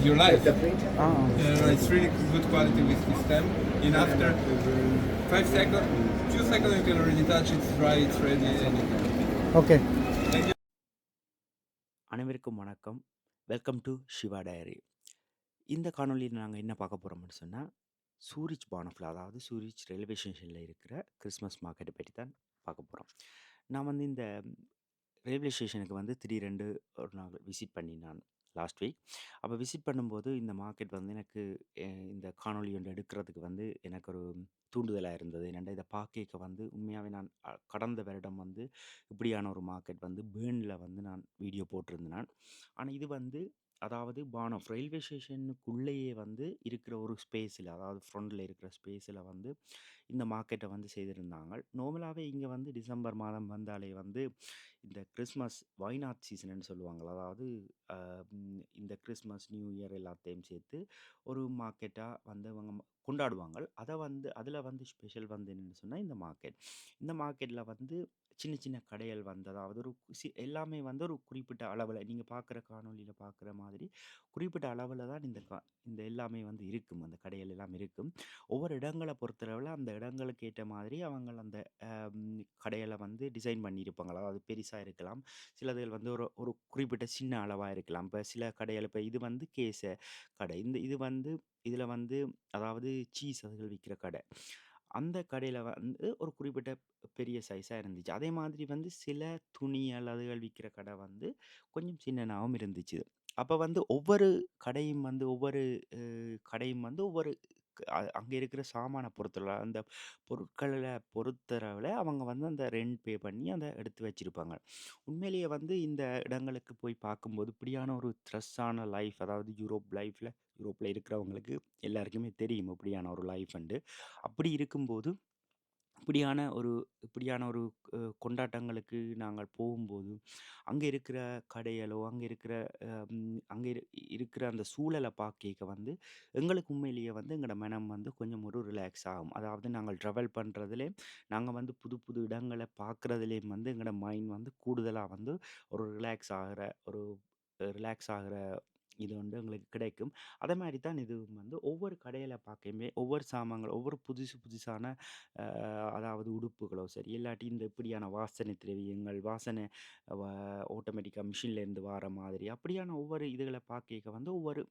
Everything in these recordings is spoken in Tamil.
your life. Ah, Uh, it's really good quality with this stem. In after five seconds, few seconds you can already touch it's dry, it's ready. And okay. Thank you. அனைவருக்கும் வணக்கம் வெல்கம் டு சிவா டயரி இந்த காணொளியில் நாங்கள் என்ன பார்க்க போகிறோம்னு சொன்னால் சூரிச் பானஃபில் அதாவது சூரிச் ரயில்வே ஸ்டேஷனில் இருக்கிற கிறிஸ்மஸ் மார்க்கெட்டை பற்றி தான் பார்க்க போகிறோம் நான் வந்து இந்த ரயில்வே ஸ்டேஷனுக்கு வந்து திடீரெண்டு ஒரு நாள் விசிட் பண்ணினான் லாஸ்ட் வீக் அப்போ விசிட் பண்ணும்போது இந்த மார்க்கெட் வந்து எனக்கு அஹ், இந்த காணொளி ஒன்று எடுக்கிறதுக்கு வந்து எனக்கு ஒரு தூண்டுதலாக இருந்தது. என்னென்னா இதை பார்க்க வந்து உண்மையாகவே நான் அ, கடந்த வருடம் வந்து இப்படியான ஒரு மார்க்கெட் வந்து பேர்னில் வந்து நான் வீடியோ போட்டிருந்தேன் ஆனால் இது வந்து அதாவது பானம் ரயில்வே ஸ்டேஷனுக்குள்ளேயே வந்து இருக்கிற ஒரு ஸ்பேஸில் அதாவது ஃப்ரண்டில் இருக்கிற ஸ்பேஸில் வந்து இந்த மார்க்கெட்டை வந்து செய்திருந்தாங்க நார்மலாகவே இங்கே வந்து டிசம்பர் மாதம் வந்தாலே வந்து இந்த கிறிஸ்மஸ் வைநாட் சீசன் சொல்லுவாங்க அதாவது இந்த கிறிஸ்மஸ் நியூ இயர் எல்லாத்தையும் சேர்த்து ஒரு மார்க்கெட்டாக வந்து அவங்க கொண்டாடுவாங்க அதை வந்து அதில் வந்து ஸ்பெஷல் வந்து என்னென்னு சொன்னால் இந்த மார்க்கெட். இந்த மார்க்கெட்டில் வந்து சின்ன சின்ன கடைகள் வந்ததாவது ஒரு சி எல்லாமே வந்து ஒரு குறிப்பிட்ட அளவில் நீங்கள் பார்க்குற காணொளியில் பார்க்குற மாதிரி குறிப்பிட்ட அளவில் தான் இந்த கா இந்த எல்லாமே வந்து இருக்கும். அந்த கடைகள் எல்லாம் இருக்கும். ஒவ்வொரு இடங்களை பொறுத்தளவில் அந்த இடங்களுக்கு ஏற்ற மாதிரி அவங்க அந்த கடைகளை வந்து டிசைன் பண்ணியிருப்பாங்க. அதாவது பெருசாக இருக்கலாம். சிலதுகள் வந்து ஒரு ஒரு குறிப்பிட்ட சின்ன அளவாக இருக்கலாம். இப்போ சில கடைகள் இப்போ இது வந்து கேச கடை. இந்த இது வந்து இதில் வந்து அதாவது சீஸ் அதுகள் விற்கிற கடை. அந்த கடையில் வந்து ஒரு குறிப்பிட்ட பெரிய சைஸாக இருந்துச்சு. அதே மாதிரி வந்து சில துணி அல்லதுகள் விற்கிற கடை வந்து கொஞ்சம் சின்னனாகவும் இருந்துச்சு. அப்போ வந்து ஒவ்வொரு கடையும் வந்து ஒவ்வொரு கடையும் வந்து ஒவ்வொரு அங்கே இருக்கிற சாமானை பொறுத்தல அந்த பொருட்களை பொறுத்தளவில் அவங்க வந்து அந்த ரெண்ட் பே பண்ணி அதை எடுத்து வச்சிருப்பாங்க. உண்மையிலேயே வந்து இந்த இடங்களுக்கு போய் பார்க்கும்போது இப்படியான ஒரு ஸ்ட்ரெஸ்ஸான லைஃப் அதாவது யூரோப் லைஃப்பில் யூரோப்பில் இருக்கிறவங்களுக்கு எல்லாருக்குமே தெரியும் இப்படியான ஒரு லைஃப் அண்டு. அப்படி இருக்கும்போது இப்படியான ஒரு இப்படியான ஒரு கொண்டாட்டங்களுக்கு நாங்கள் போகும்போது அங்கே இருக்கிற கடைகளோ அங்கே இருக்கிற அங்கே இருக்கிற அந்த சூழலை பார்க்க வந்து எங்களுக்கு உண்மையிலேயே வந்து எங்களோட மனம் வந்து கொஞ்சம் ஒரு ரிலாக்ஸ் ஆகும். அதாவது நாங்கள் ட்ராவல் பண்ணுறதுலே நாங்கள் வந்து புது புது இடங்களை பார்க்குறதுலேயும் வந்து எங்களோட மைண்ட் வந்து கூடுதலாக வந்து ஒரு ரிலாக்ஸ் ஆகிற ஒரு ரிலாக்ஸ் ஆகிற இது வந்து எங்களுக்கு கிடைக்கும். அதே மாதிரி தான் இது வந்து ஒவ்வொரு கடையில் பார்க்கையுமே ஒவ்வொரு சாமான்கள் ஒவ்வொரு புதுசு புதுசான அஹ், அதாவது உடுப்புகளோ சரி இல்லாட்டி இந்த இப்படியான வாசனை திரவியங்கள் வாசனை ஆட்டோமேட்டிக்காக மிஷின்லேருந்து வர மாதிரி அப்படியான ஒவ்வொரு இதுகளை பார்க்க வந்து ஒவ்வொரு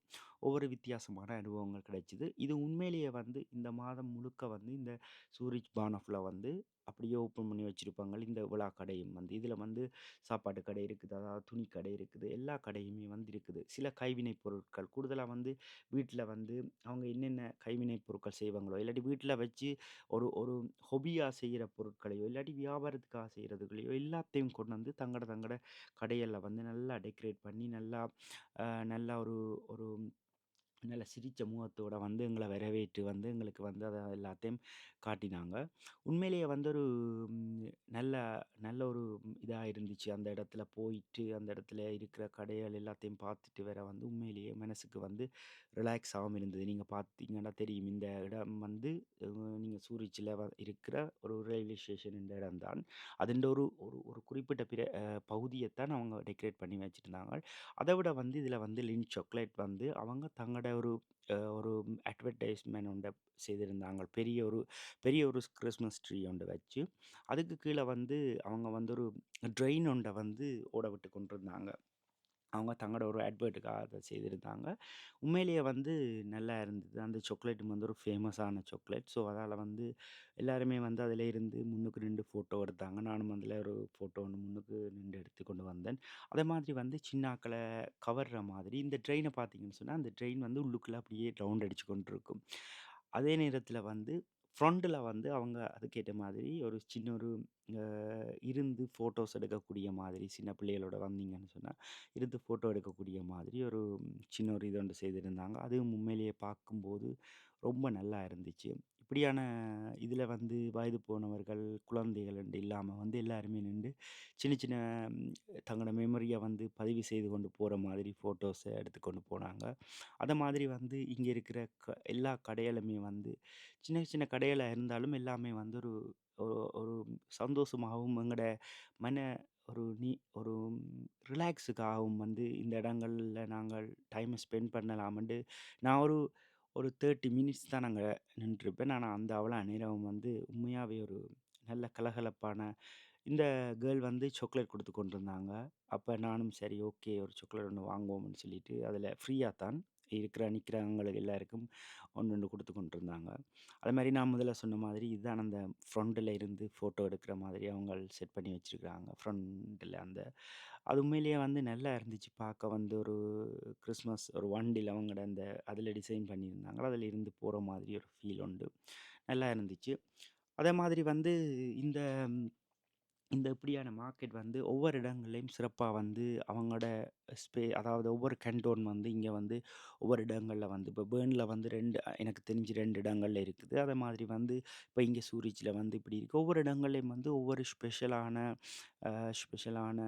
ஒவ்வொரு வித்தியாசமான அனுபவங்கள் கிடைச்சிது. இது உண்மையிலேயே வந்து இந்த மாதம் முழுக்க வந்து இந்த சூரிச் பானஃபில் வந்து அப்படியே ஓப்பன் பண்ணி வச்சுருப்பாங்க இந்த விழா கடையும் வந்து. இதில் வந்து சாப்பாட்டு கடை இருக்குது அதாவது துணி கடை இருக்குது எல்லா கடையுமே வந்து இருக்குது. சில கைவினைப் பொருட்கள் கூடுதலாக வந்து வீட்டில் வந்து அவங்க என்னென்ன கைவினைப் பொருட்கள் செய்வாங்களோ இல்லாட்டி வீட்டில் வச்சு ஒரு ஒரு ஹொபியாக செய்கிற பொருட்களையோ இல்லாட்டி வியாபாரத்துக்காக செய்கிறதுகளையோ எல்லாத்தையும் கொண்டு வந்து தங்கட தங்கட கடைகளில் வந்து நல்லா டெக்கரேட் பண்ணி நல்லா நல்லா ஒரு ஒரு நல்ல சிரித்த முகத்தோடு வந்து எங்களை வரவேற்று வந்து எங்களுக்கு வந்து அதை எல்லாத்தையும் காட்டினாங்க. உண்மையிலேயே வந்து ஒரு நல்ல நல்ல ஒரு இதாக இருந்துச்சு. அந்த இடத்துல போயிட்டு அந்த இடத்துல இருக்கிற கடைகள் எல்லாத்தையும் பார்த்துட்டு வர வந்து உண்மையிலேயே மனசுக்கு வந்து ரிலாக்ஸ் ஆகாமல் இருந்தது. நீங்கள் பார்த்தீங்கன்னா தெரியும். இந்த இடம் வந்து நீங்கள் சூரிச்சில் இருக்கிற ஒரு ரயில்வே ஸ்டேஷன் இந்த இடம் தான். அதுன்ற ஒரு ஒரு ஒரு குறிப்பிட்ட பிற பகுதியைத்தான் அவங்க டெக்கரேட் பண்ணி வச்சுருந்தாங்க. அதை விட வந்து இதில் வந்து லின் சாக்லேட் வந்து அவங்க தங்களோட ஒரு ஒரு அட்வர்டைஸ்மெண்ட் ஒன்றை செய்திருந்தாங்க. பெரிய ஒரு பெரிய ஒரு கிறிஸ்மஸ் ட்ரீ ஒன்று வச்சு. அதுக்கு கீழே வந்து அவங்க வந்து ஒரு ட்ரெயின் ஒன்றை வந்து ஓட விட்டு கொண்டிருந்தாங்க. அவங்க தங்களோட ஒரு அட்வர்ட்டுக்காக அதை செய்திருந்தாங்க. உண்மையிலேயே வந்து நல்லா இருந்தது. அந்த சாக்லேட் வந்து ஒரு ஃபேமஸான சாக்லேட் ஸோ அதால் வந்து எல்லாருமே வந்து அதில் இருந்து முன்னுக்கு நின்று ஃபோட்டோ எடுத்தாங்க. நானும் அதில் ஒரு ஃபோட்டோ ஒன்று முன்னுக்கு நின்று எடுத்து கொண்டு வந்தேன். அதே மாதிரி வந்து சின்னாக்களை கவர்ற மாதிரி இந்த ட்ரெயினை பார்த்தீங்கன்னு சொன்னால் அந்த ட்ரெயின் வந்து உள்ளுக்குள்ளே அப்படியே ரவுண்ட் அடிச்சு கொண்டு இருக்கும் அதே நேரத்தில் வந்து ஃப்ரண்ட்டில் வந்து அவங்க அதுக்கேற்ற மாதிரி ஒரு சின்ன ஒரு இருந்து ஃபோட்டோஸ் எடுக்கக்கூடிய மாதிரி சின்ன பிள்ளைகளோட வந்தீங்கன்னு சொன்னால் இருந்து ஃபோட்டோ எடுக்கக்கூடிய மாதிரி ஒரு சின்ன ஒரு இது ஒன்று செய்திருந்தாங்க. அதுவும் உண்மையிலேயே பார்க்கும்போது ரொம்ப நல்லா இருந்துச்சு. இப்படியான இதில் வந்து வயது போனவர்கள் குழந்தைகள் இல்லாமல் வந்து எல்லாருமே நின்று சின்ன சின்ன தங்களோட மெமரியை வந்து பதிவு செய்து கொண்டு போகிற மாதிரி ஃபோட்டோஸை எடுத்து கொண்டு போனாங்க. அதை மாதிரி வந்து இங்கே இருக்கிற க எல்லா கடைகளுமே வந்து சின்ன சின்ன கடைகளாக இருந்தாலும் எல்லாமே வந்து ஒரு ஒரு சந்தோஷமாகவும் எங்களோட மன ஒரு நீ ஒரு ரிலாக்ஸுக்காகவும் வந்து இந்த இடங்களில் நாங்கள் டைமை ஸ்பெண்ட் பண்ணலாம்ன்ட்டு நான் ஒரு ஒரு 30 மினிட்ஸ் தான் நாங்க நின்றுருப்பேன். ஆனா அந்த அவ்வளோ நேரம் வந்து உண்மையாவே ஒரு நல்ல கலகலப்பான இந்த கேர்ள் வந்து சாக்லேட் குடுத்து கொண்டிருந்தாங்க. அப்ப நானும் சரி ஓகே ஒரு சாக்லேட் ஒண்ணு வாங்குவோம்ன்னு சொல்லிட்டு, அதில ஃப்ரீயா தான் இருக்கிற நிற்கிறவங்களுக்கு எல்லாருக்கும் ஒன்று ஒண்ணு குடுத்து கொண்டிருந்தாங்க. மாதிரி நான் முதல்ல சொன்ன மாதிரி இதுதான் அந்த ஃப்ரண்ட்டில் இருந்து ஃபோட்டோ எடுக்கிற மாதிரி அவங்க செட் பண்ணி வச்சுருக்குறாங்க ஃப்ரண்ட்டில் அந்த அது உண்மையிலேயே வந்து நல்லா இருந்துச்சு. பார்க்க வந்து ஒரு கிறிஸ்மஸ் ஒரு வண்டியில் அவங்களோட அந்த அதில் டிசைன் பண்ணியிருந்தாங்க. அதில் இருந்து போகிற மாதிரி ஒரு ஃபீல் உண்டு. நல்லா இருந்துச்சு. அதே மாதிரி வந்து இந்த இந்த இப்படியான மார்க்கெட் வந்து ஒவ்வொரு இடங்கள்லேயும் சிறப்பாக வந்து அவங்களோட ஸ்பே அதாவது ஒவ்வொரு கண்டோன் வந்து இங்கே வந்து ஒவ்வொரு இடங்களில் வந்து இப்போ பேர்னில் வந்து ரெண்டு எனக்கு தெரிஞ்சு ரெண்டு இடங்கள்ல இருக்குது. அதே மாதிரி வந்து இப்போ இங்கே சூரிச்சில் வந்து இப்படி இருக்குது ஒவ்வொரு இடங்கள்லேயும் வந்து ஒவ்வொரு ஸ்பெஷலான ஸ்பெஷலான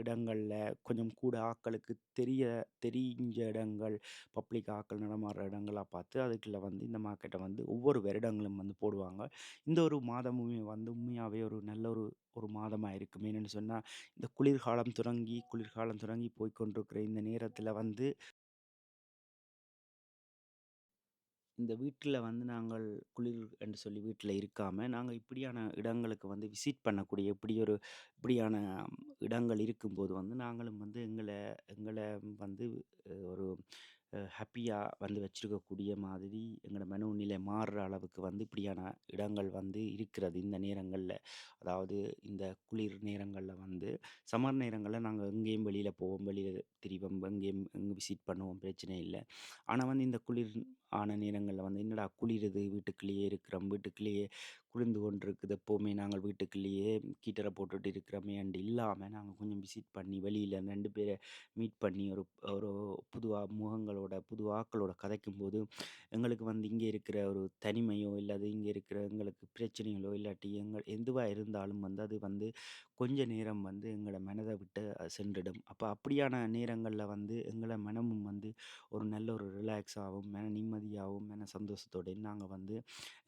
இடங்களில் கொஞ்சம் கூட ஆட்களுக்கு தெரிய தெரிஞ்ச இடங்கள், பப்ளிக் ஆட்கள் நடமாடுற இடங்களாக பார்த்து அதுக்குள்ள வந்து இந்த மார்க்கெட்டை வந்து ஒவ்வொரு வருடங்களும் வந்து போடுவாங்க. இந்த ஒரு மாதமுமே வந்து உண்மையாகவே ஒரு நல்ல ஒரு ஒரு மாதமாக இருக்கும். ஏன்னு சொன்னால் இந்த குளிர்காலம் தொடங்கி குளிர்காலம் தொடங்கி போய்க்கொண்டிருக்கிற இந்த நேரத்தில் வந்து இந்த வீட்டில் வந்து நாங்கள் குளிர் என்று சொல்லி வீட்டில் இருக்காமல் நாங்கள் இப்படியான இடங்களுக்கு வந்து விசிட் பண்ணக்கூடிய இப்படி ஒரு இப்படியான இடங்கள் இருக்கும்போது வந்து நாங்களும் வந்து எங்களை எங்களை வந்து ஒரு ஹாப்பியாக வந்து வச்சுருக்கக்கூடிய மாதிரி எங்களோட மனநிலை மாறுற அளவுக்கு வந்து இப்படியான இடங்கள் வந்து இருக்கிறது இந்த நேரங்களில் அதாவது இந்த குளிர் நேரங்களில் வந்து சம்மர் நேரங்களில் நாங்கள் எங்கேயும் வெளியில் போவோம். வெளியில் திரிவோம். எங்கேயும் எங்கே விசிட் பண்ணுவோம். பிரச்சனை இல்லை ஆனால் வந்து இந்த குளிர் ஆன நேரங்களில் வந்து என்னடா குளிருது வீட்டுக்குள்ளேயே இருக்கிறோம். வீட்டுக்குள்ளேயே குளிர்ந்து கொண்டிருக்குது. எப்போவுமே நாங்கள் வீட்டுக்குள்ளேயே ஹீட்டர போட்டுட்டு இருக்கிறோமேன்ட்டு இல்லாமல் நாங்கள் கொஞ்சம் விசிட் பண்ணி வெளியில் ரெண்டு பேரை மீட் பண்ணி ஒரு ஒரு புதுவா முகங்களோட, புது ஆட்களோட கதைக்கும்போது, எங்களுக்கு வந்து இங்கே இருக்கிற ஒரு தனிமையோ, இல்லாது இங்கே இருக்கிற எங்களுக்கு பிரச்சனைகளோ, இல்லாட்டி எங்கள் எதுவாக இருந்தாலும் வந்து அது வந்து கொஞ்ச நேரம் வந்து எங்களை மனதை விட்டு சென்றிடும் சென்றுடும். அப்படியான நேரங்களில் வந்து எங்களை மனமும் வந்து ஒரு நல்ல ஒரு ரிலாக்ஸாகவும் மன நிம்மதியாகவும் மன சந்தோஷத்தோடையும் நாங்கள் வந்து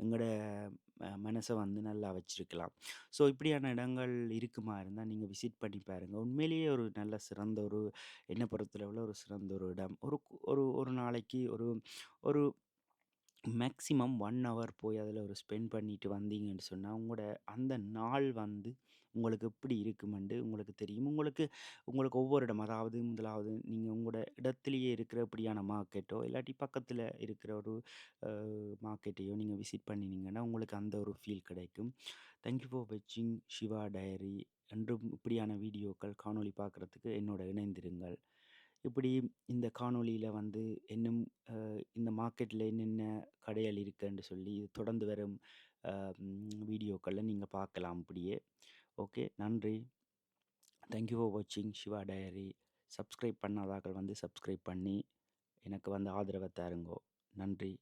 எங்களோட மனசை வந்து நல்லா வச்சிருக்கலாம். ஸோ இப்படியான இடங்கள் இருக்குமா இருந்தால் நீங்கள் விசிட் பண்ணி பாருங்கள் உண்மையிலேயே ஒரு நல்ல சிறந்த ஒரு என்ன பொறுத்தளவுல ஒரு சிறந்த ஒரு இடம். ஒரு ஒரு ஒரு நாளைக்கு ஒரு ஒரு மேக்ஸிமம் ஒன் ஹவர் போய் அதில் ஒரு ஸ்பெண்ட் பண்ணிட்டு வந்தீங்கன்னு சொன்னால் உங்களோட அந்த நாள் வந்து உங்களுக்கு எப்படி இருக்குமெண்டு உங்களுக்கு தெரியும். உங்களுக்கு உங்களுக்கு ஒவ்வொரு இடம் அதாவது முதலாவது நீங்கள் உங்களோட இடத்துலையே இருக்கிற இப்படியான மார்க்கெட்டோ, இல்லாட்டி பக்கத்தில் இருக்கிற ஒரு மார்க்கெட்டையோ நீங்கள் விசிட் பண்ணினீங்கன்னா, உங்களுக்கு அந்த ஒரு ஃபீல் கிடைக்கும். தேங்க் யூ ஃபார் வாட்சிங் சிவா டைரி என்றும் இப்படியான வீடியோக்கள், காணொளி பார்க்குறதுக்கு என்னோட இணைந்திருங்கள். இப்படி இந்த காணொலியில் வந்து இன்னும் இந்த மார்க்கெட்டில் என்னென்ன கடைகள் இருக்குன்னு சொல்லி தொடர்ந்து வரும் வீடியோக்களில் நீங்கள் பார்க்கலாம் அப்படியே. ஓகே நன்றி. தேங்க் யூ ஃபார் வாட்சிங் சிவா டயரி. சப்ஸ்கிரைப் பண்ணாதாக்கள் வந்து சப்ஸ்கிரைப் பண்ணி, எனக்கு வந்து ஆதரவை தாருங்கோ. நன்றி.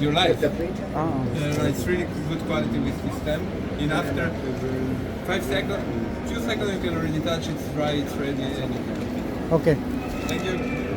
Your life. Ah. Uh, it's really good quality whiskey stem. In after five seconds, two seconds you can already touch it's dry, it's ready. Okay. Thank you.